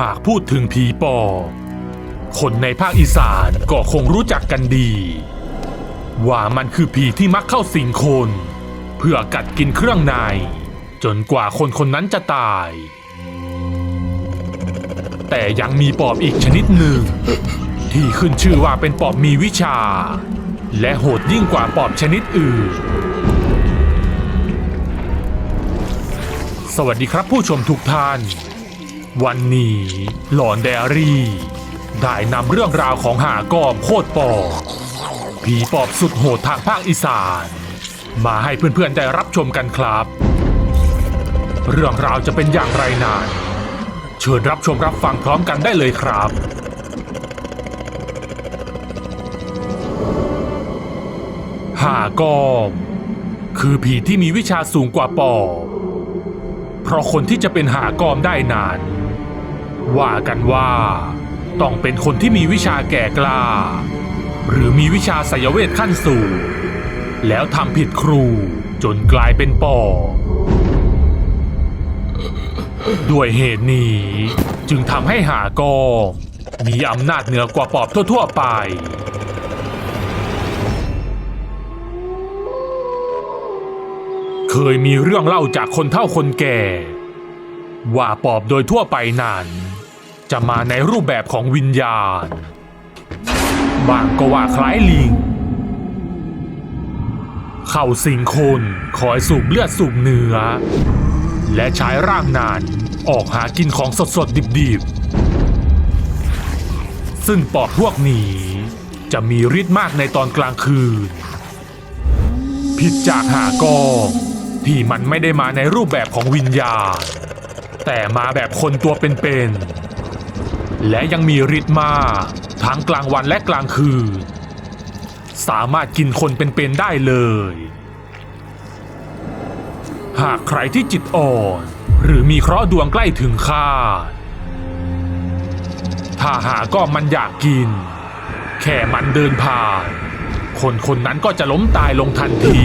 หากพูดถึงผีปอบคนในภาคอีสานก็คงรู้จักกันดี ว่ามันคือผีที่มักเข้าสิงคน เพื่อกัดกินเครื่องใน จนกว่าคนคนนั้นจะตาย แต่ยังมีปอบอีกชนิดหนึ่ง ที่ขึ้นชื่อว่าเป็นปอบมีวิชา และโหดยิ่งกว่าปอบชนิดอื่น สวัสดีครับผู้ชมทุกท่าน วันนี้หลอนไดอารี่ ได้นำเรื่องราวของหากอมโคตรปอบผีปอบสุดโหดทางภาคอีสาน มาให้เพื่อนๆได้รับชมกันครับ เรื่องราวจะเป็นอย่างไรนั้นเชิญรับชมรับฟังพร้อมกันได้เลยครับหากอม คือผีที่มีวิชาสูงกว่าปอบเพราะคนที่จะเป็นหากอมได้นาน ว่ากันว่า ต้องเป็นคนที่มีวิชาแก่กล้า หรือมีวิชาไสยเวทขั้นสูง แล้วทำผิดครูจนกลายเป็นปอบด้วยเหตุนี้จึงทำให้หากอมมีอำนาจเหนือกว่าปอบทั่ว ๆ ไปเคยมีเรื่องเล่าจากคนเฒ่าคนแก่ ว่าปอบโดยทั่วไปนั้น จะมาในรูปแบบของวิญญาณ บางก็ว่าคล้ายลิง เข้าสิงคนคอยสูบเลือดสูบเนื้อ และใช้ร่างนานออกหากินของสดๆดิบๆ ซึ่งปอบพวกนี้จะมีฤทธิ์มากในตอนกลางคืน ผิดจากหากองที่มันไม่ได้มาในรูปแบบของวิญญาณแต่มาแบบคนตัวเป็นๆ และยังมีฤทธิ์มากทั้งกลางวันและกลางคืน สามารถกินคนเป็นๆได้เลย หากใครที่จิตอ่อน หรือมีเคราะห์ดวงใกล้ถึงคาดถ้าหาก็มันอยากกิน แค่มันเดินผ่าน คนคนนั้นก็จะล้มตายลงทันที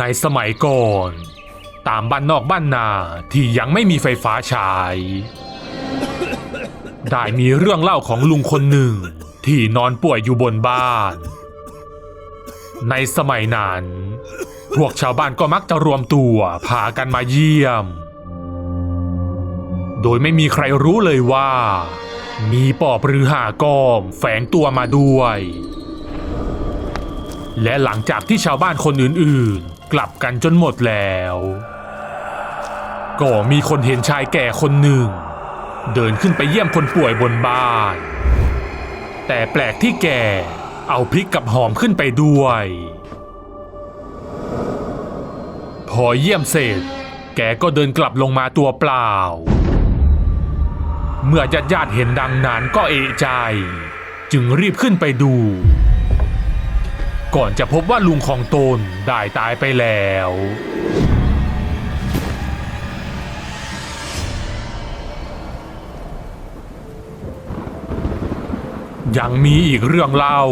ในสมัยก่อน ตามบ้านนอกบ้านนาที่ยังไม่มีไฟฟ้าใช้ได้มีเรื่องเล่าของลุงคนหนึ่งที่นอนป่วยอยู่บนบ้าน ในสมัยนั้น พวกชาวบ้านก็มักจะรวมตัวพากันมาเยี่ยม โดยไม่มีใครรู้เลยว่า มีปอบหรือหากอมแฝงตัวมาด้วย และหลังจากที่ชาวบ้านคนอื่นๆ กลับกันจนหมดแล้ว ก็มีคนเห็นชายแก่คนหนึ่ง เดินขึ้นไปเยี่ยมคนป่วยบนบ้าน แต่แปลกที่แกเอาพริกกับหอมขึ้นไปด้วย พอเยี่ยมเสร็จ แกก็เดินกลับลงมาตัวเปล่า เมื่อญาติญาติเห็นดังนั้นก็เอะใจ จึงรีบขึ้นไปดู ก่อนจะพบว่าลุงของตนได้ตายไปแล้ว ยังมีอีกเรื่องเล่า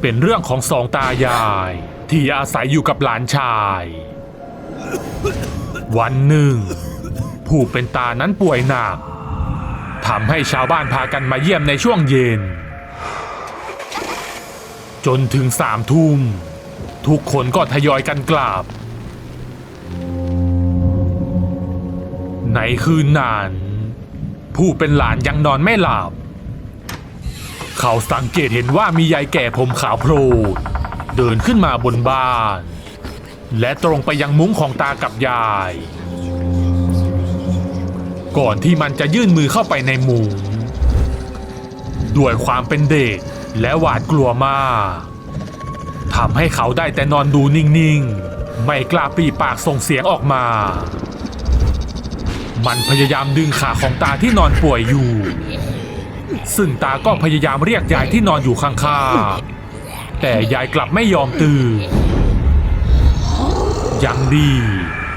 เป็นเรื่องของสองตายาย ที่อาศัยอยู่กับหลานชาย วันหนึ่ง ผู้เป็นตานั้นป่วยหนักทำให้ชาวบ้านพากันมาเยี่ยมในช่วงเย็น จนถึงสามทุ่ม ทุกคนก็ทยอยกันกลับ ในคืนนั้นผู้เป็นหลานยังนอนไม่หลับ เขาสังเกตเห็นว่ามียายแก่ผมขาวโพลนเดินขึ้นมาบนบ้าน และตรงไปยังมุ้งของตากับยาย ก่อนที่มันจะยื่นมือเข้าไปในมุ้งด้วยความเป็นเด็ก และหวาดกลัวมากทำให้เขาได้แต่นอนดูนิ่งๆ ไม่กล้าปีปากส่งเสียงออกมา มันพยายามดึงขาของตาที่นอนป่วยอยู่ ซึ่งตาก็พยายามเรียกยายที่นอนอยู่ข้างๆ แต่ยายกลับไม่ยอมตื่นยังดี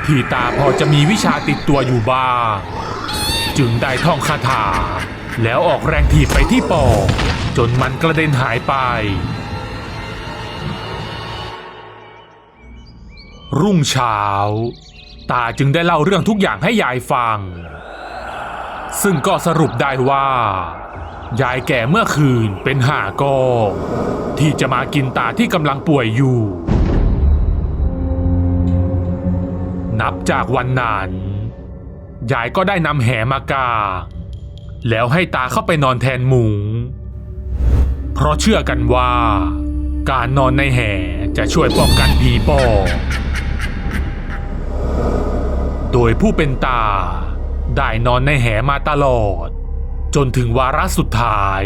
ที่ตาพอจะมีวิชาติดตัวอยู่บ้าง จึงได้ท่องคาถา แล้วออกแรงถีบไปที่ปอ จนมันกระเด็นหายไป รุ่งเช้า ตาจึงได้เล่าเรื่องทุกอย่างให้ยายฟัง ซึ่งก็สรุปได้ว่า ยายแก่เมื่อคืนเป็นห่ากอที่จะมากินตาที่กำลังป่วยอยู่ นับจากวันนั้นยายก็ได้นำแหมากาง แล้วให้ตาเข้าไปนอนแทนหมู เพราะเชื่อกันว่า การนอนในแห่จะช่วยป้องกันผีปอบโดยผู้เป็นตา ได้นอนในแห่มาตลอด จนถึงวาระสุดท้าย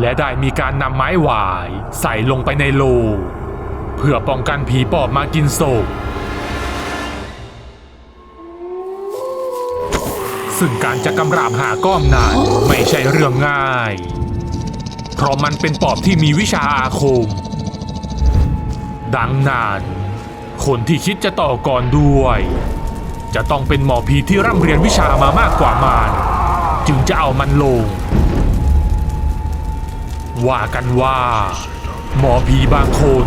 และได้มีการนำไม้หวายใส่ลงไปในโลงเพื่อป้องกันผีปอบมากินศพ ซึ่งการจะกำราบหาก้อมนั้นไม่ใช่เรื่องง่าย เพราะมันเป็นปอบที่มีวิชาอาคม ดังนั้นคนที่คิดจะต่อกรด้วย จะต้องเป็นหมอผีที่ร่ำเรียนวิชามามากกว่ามันจึงจะเอามันลง ว่ากันว่า หมอผีบางคน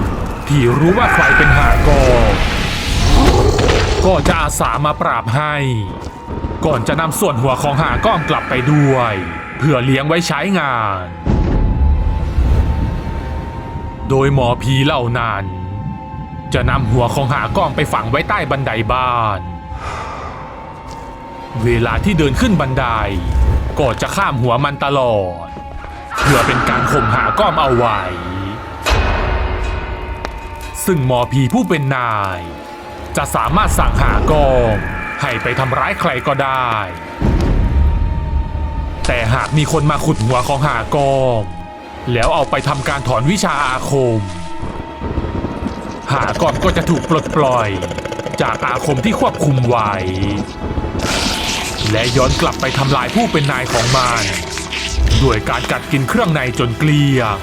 ที่รู้ว่าใครเป็นหากอก็จะอาสามาปราบให้ ก่อนจะนำส่วนหัวของหาก้อมกลับไปด้วย เพื่อเลี้ยงไว้ใช้งาน โดยหมอผีเหล่านั้น จะนำหัวของหาก้อมไปฝังไว้ใต้บันไดบ้าน เวลาที่เดินขึ้นบันได ก็จะข้ามหัวมันตลอด เพื่อเป็นการข่มหาก้อมเอาไว้ ซึ่งหมอผีผู้เป็นนาย จะสามารถสั่งหาก้อม ให้ไปทำร้ายใครก็ได้ แต่หากมีคนมาขุดหัวของหากอม แล้วเอาไปทำการถอนวิชาอาคม หากอมก็จะถูกปลดปล่อย จากอาคมที่ควบคุมไว้ และย้อนกลับไปทำลายผู้เป็นนายของมัน ด้วยการกัดกินเครื่องในจนเกลี้ยง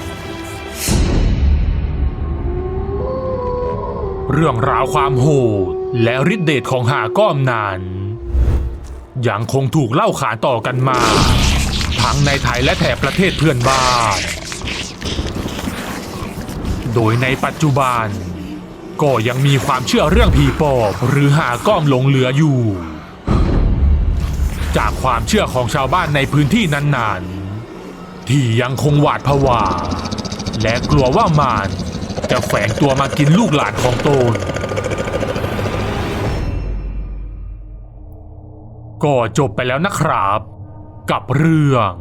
เรื่องราวความโหดและฤทธิเดชของหาก้อมนั้นยังคงถูกเล่าขานต่อกันมา ทั้งในไทยและแถบประเทศเพื่อนบ้าน โดยในปัจจุบัน ก็ยังมีความเชื่อเรื่องผีปอบหรือหาก้อมหลงเหลืออยู่ จากความเชื่อของชาวบ้านในพื้นที่นั้นๆ ที่ยังคงหวาดผวาและกลัวว่ามัน จะแฝงตัวมากินลูกหลานของตน ก็จบไปแล้วนะครับ กับเรื่อง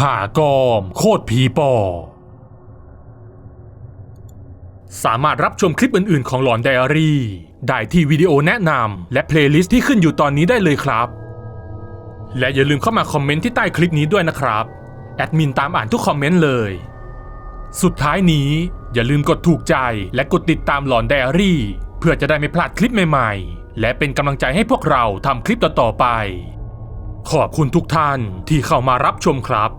หากอมโคตรผีปอบสามารถรับชมคลิปอื่นๆ ของหลอนไดอารี่ ได้ที่วิดีโอแนะนำและเพลย์ลิสต์ที่ขึ้นอยู่ตอนนี้ได้เลยครับ และอย่าลืมเข้ามาคอมเมนต์ที่ใต้คลิปนี้ด้วยนะครับ แอดมินตามอ่านทุกคอมเมนต์เลย สุดท้ายนี้ อย่าลืมกดถูกใจและกดติดตามหลอนไดอารี่ เพื่อจะได้ไม่พลาดคลิปใหม่ๆ และเป็นกำลังใจให้พวกเราทำคลิปต่อๆไป ขอบคุณทุกท่านที่เข้ามารับชมครับ